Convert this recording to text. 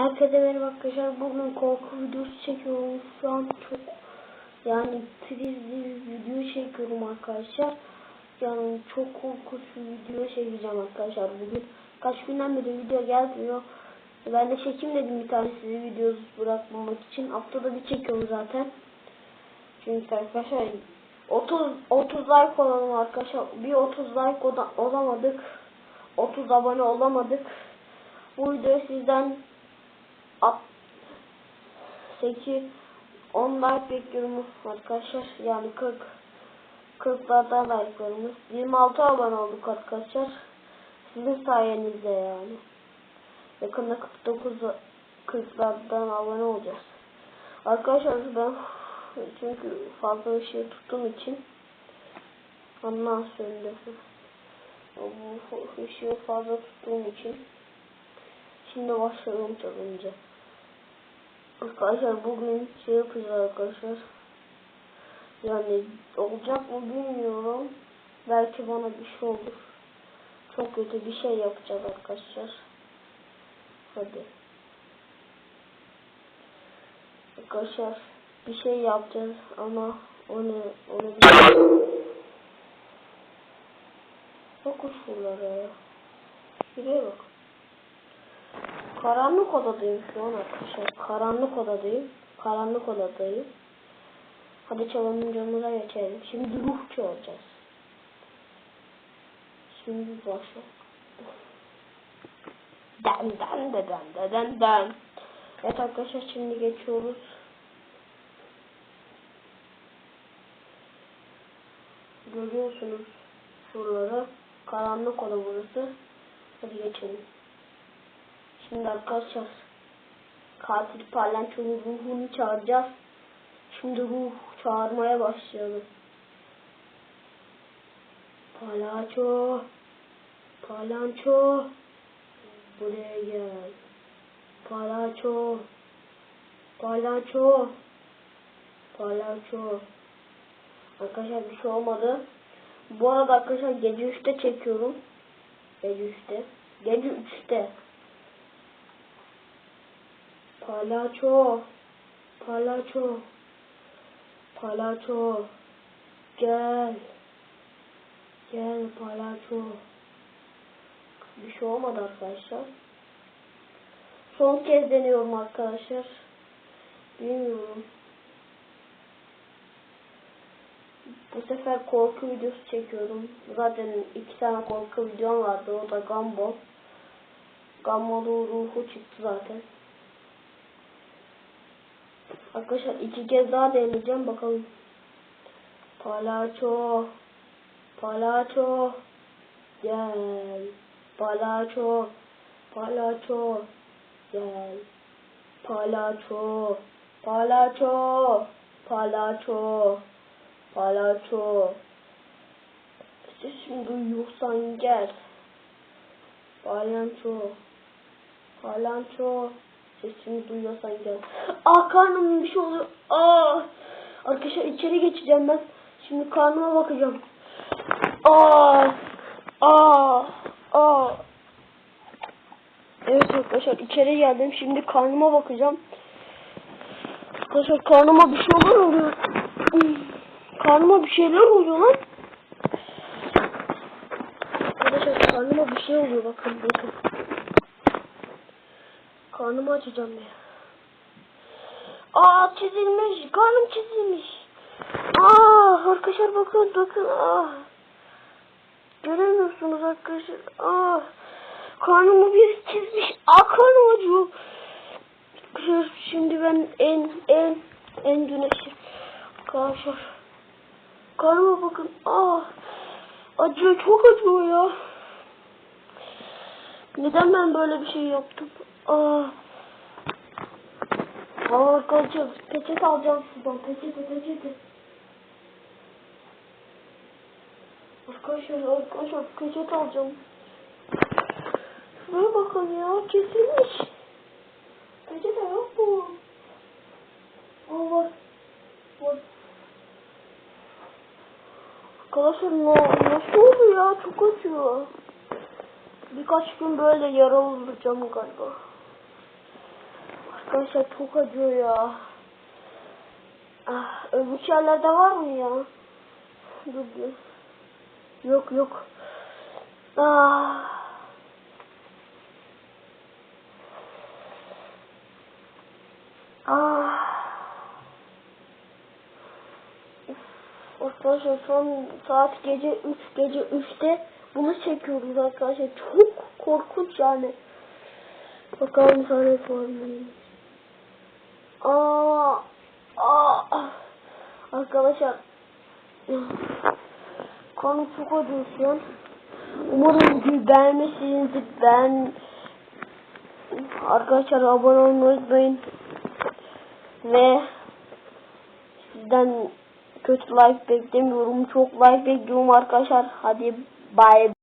Herkese merhaba arkadaşlar. Bugün korku videosu çekiyorum. Şu an çok yani prizli video çekiyorum arkadaşlar. Yani çok korkunç video çekeceğim arkadaşlar bugün. Kaç günden beri video gelmiyor. Ben de çekeyim dedim bir tane sizi videosuz bırakmamak için. Haftada bir çekiyorum zaten. Çünkü arkadaşlar 30 30 like olalım arkadaşlar. Bir 30 like olamadık. 30 abone olamadık. Bu videoyu sizden 8 10 like bekliyorum arkadaşlar. Yani 40 40'lardan like'larımız. 26 abone olduk arkadaşlar. Sizin sayenizde yani. Yakında 49 40'lardan abone olacağız. Arkadaşlar ben çünkü fazla ışığı tuttuğum için ondan söndürdüm. Bu ışığı fazla tuttuğum için Şimdi başlayalım challenge. Arkadaşlar bugün şey yapacağız arkadaşlar. Yani olacak mı bilmiyorum. Belki bana bir şey olur. Çok kötü bir şey yapacağız arkadaşlar. Hadi. Arkadaşlar bir şey yapacağız ama onu onu bir Bakın şuralara ya. Şuraya bak. Karanlık odadayım şu an arkadaşlar. Karanlık odadayım. Karanlık odadayım. Hadi challenge'ımıza geçelim. Şimdi ruh çalacağız. Şimdi başla. Den den de den de den den. Evet arkadaşlar şimdi geçiyoruz. Görüyorsunuz şuraları. Karanlık oda burası. Hadi geçelim. Şimdi arkadaşlar katil palyaçonun ruhunu çağıracağız. Şimdi ruh çağırmaya başlayalım. Palyaço, palyaço, buraya gel. Palyaço, palyaço, palyaço. Arkadaşlar bir şey olmadı. Bu arada arkadaşlar gece 3'te çekiyorum. Gece 3'te. Gece 3'te. Palyaço. Palyaço. Palyaço. Gel. Gel palyaço. Bir şey olmadı arkadaşlar. Son kez deniyorum arkadaşlar. Bilmiyorum. Bu sefer korku videosu çekiyorum. Zaten iki tane korku videom vardı. O da Gumball. Gumball'ın ruhu çıktı zaten. Arkadaşlar iki kez daha deneyeceğim bakalım. Palyaço. Palyaço. Gel. Palyaço. Palyaço. Gel. Palyaço. Palyaço. Palyaço. Palyaço. Sesimi duyuyorsan gel. Palyaço. Palyaço. Sesimi duyuyorsan gel. Aa karnım bir şey oluyor. Aa. Arkadaşlar içeri geçeceğim ben. Şimdi karnıma bakacağım. Aa. Aa. Aa. Evet arkadaşlar içeri geldim. Şimdi karnıma bakacağım. Arkadaşlar karnıma bir şeyler oluyor. Karnıma bir şeyler oluyor lan. Arkadaşlar karnıma bir şey oluyor bakın bakın. Karnımı açacağım ya. Aa çizilmiş. Karnım çizilmiş. Aa arkadaşlar bakın bakın. Aa. Göremiyorsunuz arkadaşlar. Aa. Karnımı bir çizmiş. Aa karnım acıyor. Şimdi ben en en en güneşi. Arkadaşlar. Karnıma bakın. Aa. Acıyor çok acıyor ya. Neden ben böyle bir şey yaptım? Aa. Aa arkadaşlar peçete alacağım şuradan. Peçete peçete. Arkadaşlar arkadaşlar peçete alacağım. Şuraya bakın ya kesilmiş. Peçete yok mu? Aa var. Var. Arkadaşlar nasıl oldu ya? Çok acıyor. Birkaç gün böyle yaralı olacağım galiba. Arkadaşlar çok acıyor ya. Ah, öbür yerlerde var mı ya? Dur dur. Yok yok. Ah. Arkadaşlar an saat gece 3 gece 3'te bunu çekiyoruz arkadaşlar. Çok korkunç yani. Bakalım sana formayı. Aa, aa. Arkadaşlar konu çok acıyor şu an. Umarım beğenmişsinizdir. Ben arkadaşlar abone olmayı unutmayın. Ve sizden kötü like beklemiyorum. Çok like bekliyorum arkadaşlar. Hadi bye.